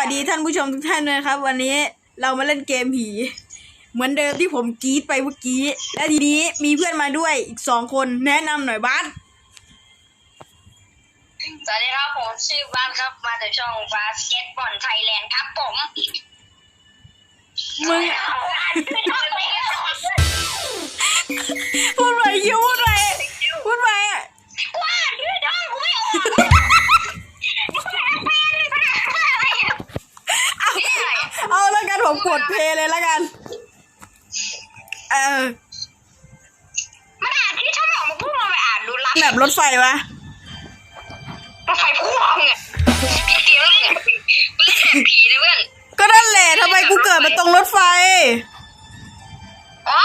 วัสดีท่านผู้ชมทุกท่านด้วยนะครับ วันนี้เรามาเล่นเกมผี เหมือนเดิมที่ผมกรีดไปเมื่อกี้ และทีนี้มีเพื่อนมาด้วยอีกสองคนแนะนำหน่อยบ้านสวัสดีครับผมชื่อบ้านครับมาจากช่องบาสเกตบอลไทยแลนด์ครับผมมึง พูดไปคิว ผมกดเพลย์เลยล้วกัน เออมันอ่านที่ช่องบอกมาพูดมาไปอ่านดูรับแบบรถไฟวะมาไฟพุ่งออกเนี่ยพี่เกมแล้วมึงอะกูเล่นแบบผีเลยเพื่อนก็นั่นแหละทำไมกูเกิดมาตรงรถไฟอ๋อ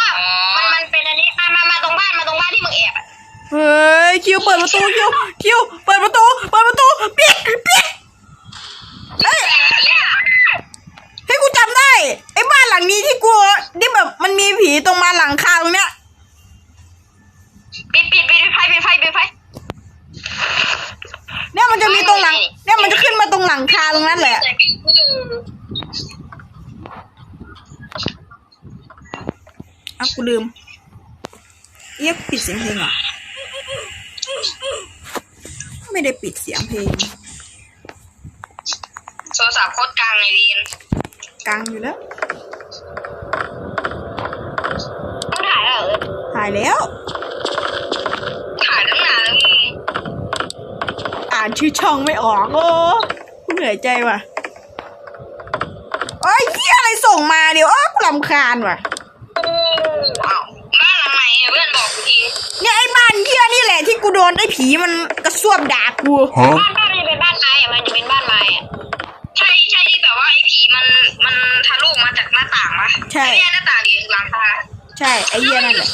มันมันเป็นอันนี้มามามาตรงบ้านมาตรงบ้านที่มึงแอบอะเฮ้ยคิวเปิดประตูคิวคิวเปิดประตู มันจะมีตรงหลัง เนี่ยมันจะขึ้นมาตรงหลังคาตรงนั้นแหละอะกูลืมเอียกปิดเสียงเพลงเหรอ ไม่ได้ปิดเสียงเพลง โทรศัพท์โคตรกลางในวีนกลางอยู่แล้วต้องถ่ายแล้วเหรอถ่ายแล้วานชื่อช่องไม่ออกโอ้กูเหนื่อยใจว่ะโอ้ยเฮียอะไรส่งมาเดี๋ยวอ้อกูรำคาญว่ะอ้าวบ้านหลังไหนอะเพื่อนบอกกูทีเนี่ยไอ้บ้านเฮียนี่แหละที่กูโดนไอ้ผีมันกระซวบด่ากู Huh? บ้านบ้านมันจะเป็นบ้านไม้อะมันจะเป็นบ้านไม้อะใช่ใช่ที่แบบว่าไอ้ผีมันมันทะลุมาจากหน้าต่างปะใช่ไม่ใช่หน้าต่างดิหลังคาใช่ไอ้เฮียนั่นแหละ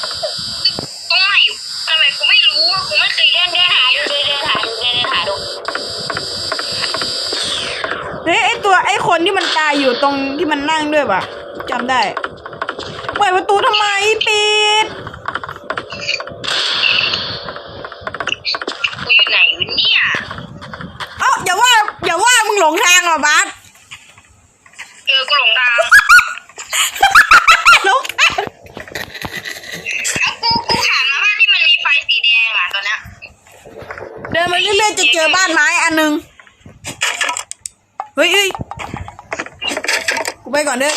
ายอยู่ตรงที่มันนั่งด้วยว่ะจำได้เปิดประตูทำไมปิดกูอยู่ไหนวะเนี่ย เอ้าอย่าว่าอย่าว่ามึงหลงทางเหรอบาสเออ กูหลงทางหลงทางแล้วกูกูผ่านมาบ้านที่มันมีไฟสีแดงอะตอนเนี้ยเดินมาเรื่อยๆจะเจอบ้านไม้อันหนึงเฮ้ยเฮ้ย กูไปก่อนเด้อ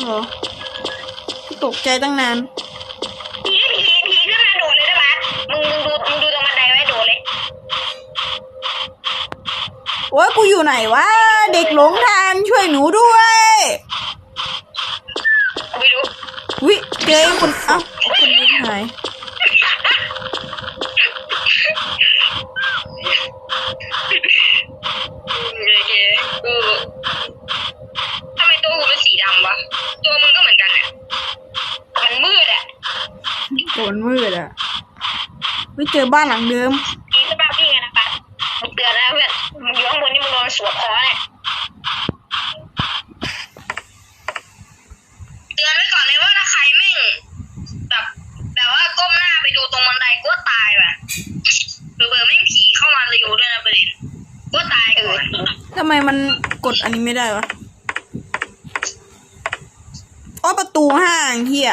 เหรอตกใจตั้งนานผีผีผีขึ้นมาโดดเลยนะบัสมึงมึงดูมึงดูตรงบันไดไว้โดดเลยโอ้ยกูอยู่ไหนวะเด็กหลงทางช่วยหนูด้วยไม่รู้วิเจอคนเอ้าคนนี้หาย เลยเจกูทำไมตัวกูเป็นสีดำวะตัวมึงก็เหมือนกันเนี่ยมันมืดอะ โก นมืดอะวิเจอบ้านหลังเดิมผีสบ้าพี่ไงนะปัดมึงเตือนแล้วเพื่อนมึงอยู่ข้างบนนี่มึงโดนสวมคอเนี่ยเตือนไว้ก่อนเลยว่าถ้าใครแม่งแบบแบบว่าก้มหน้าไปดูตรงบันไดกูว่าตายว่ะเบอร์เบอร์แม่งผีเข้ามาเร็วด้วยนะประเด็นกูว่าตายก่อนทำไมมันกดอันนี้ไม่ได้วะอ๋อประตูห้างเฮีย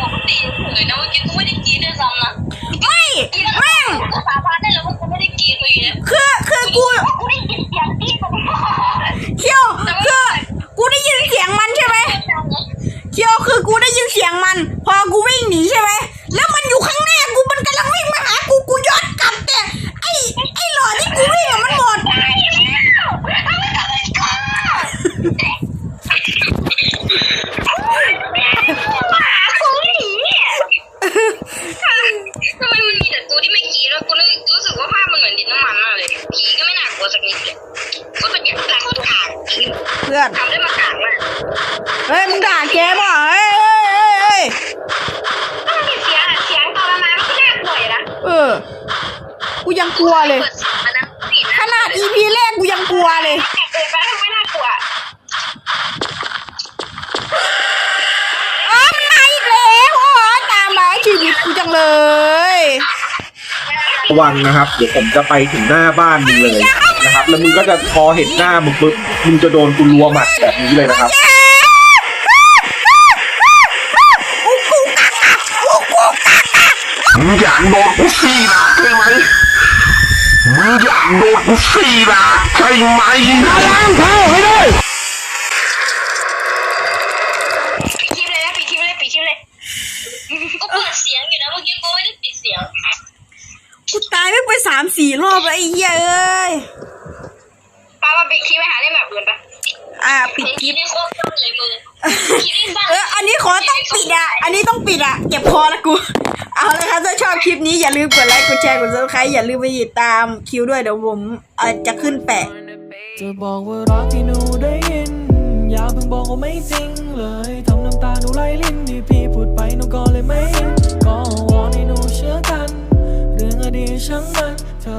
ปกติเฉยนะเมื่อกี้กูไม่ได้กรีดด้วยซ้ำนะไม่กรีดแล้วแม่งกูสาบานได้เลยว่ากูไม่ได้กรีดเลยเนี่ยคือคือกูกูได้ยินเสียงกรีดของมึงเคียวคือกูได้ยินเสียงมันใช่ไหมเคียวคือกูได้ยินเสียงมัน พอกูวิ่งหนีใช่ไหมแล้วมันอยู่ข้างหน้ากูมันกำลังวิ่งมาหากูกูย้อนกลับแต่ไอ้ไอ้หลอดที่กูวิ่งอะมันหมด ทำไมมันมีแต่ตัวที่ไม่กรีดแล้วกูรู้รู้สึกว่าภาพมันเหมือนดินน้ำมันมากเลยผีก็ไม่น่า กลัวสักนิดเลยก็เป็นอย่างต่างตัวห่างเพื่อนทำได้มาต่างมากเฮ้ยมึงด่าแกบ่เฮ้ยเฮ้ยเฮ้ยเฮ้ยก็มันมีเสียงอะเสียงตอนมามันก็น่ากลัวอยู่นะเออ กูยังกลัวเลยเปิดเสียงมานะผีขนะนาด EP แรกกูยังกลัวเลยเกิดไปทำไมน่ากลัวอ๋อมันมาอีกแล้วโอ้ยตามมาชีวิตกูจังเลย ระวังนะครับ เดี๋ยวผมจะไปถึงหน้าบ้านมึงเลยนะครับ แล้วมึงก็จะพอเห็นหน้ามึงปุ๊บมึงจะโดนกูรัวหมัดแบบนี้เลยนะครับกูกูกักอะกูกูกักอะมึงอยากโดนกูสี่นะใช่ไหมมึงอยากโดนกูสี่นะใช่ไหมปิดคลิปเลยนะปิดคลิปเลยปิดคลิปเลยก็เปิดเสียงอยู่นะเมื่อกี้กูไม่ได้ปิดเสียง กูตายไม่ไปสามสี่รอบแล้วไอ้เหี้ยเอ้ย ป้ามาปิดคลิปไปหาเล่นแบบอื่นปะ อะ ปิดคคลิลิปปนี่โคตรสั้นเลยมึงคลิปนี่สั้นเอออันนี้ขอต้องปิดอะ อันนี้ต้องปิดอะ เก็บคอแล้วกู เอาเลยครับถ้าชอบคลิปนี้อย่าลืมกดไลค์ กดแชร์ กดซับสไครต์อย่าลืมไปติดตามคิวด้วยเดี๋ยวผมเอ่อจะขึ้นแปะ จะบอกว่ารักที่หนูได้ยิน อย่าเพิ่งบอกว่าไม่จริงเลยทำน้ำตาหนูไหลลิ้นที่พี่พูดไปหนูก็เลยไม่ยินก็วอนให้หนูเชื่อกัน เรื่องอดีตช่างมันเธอ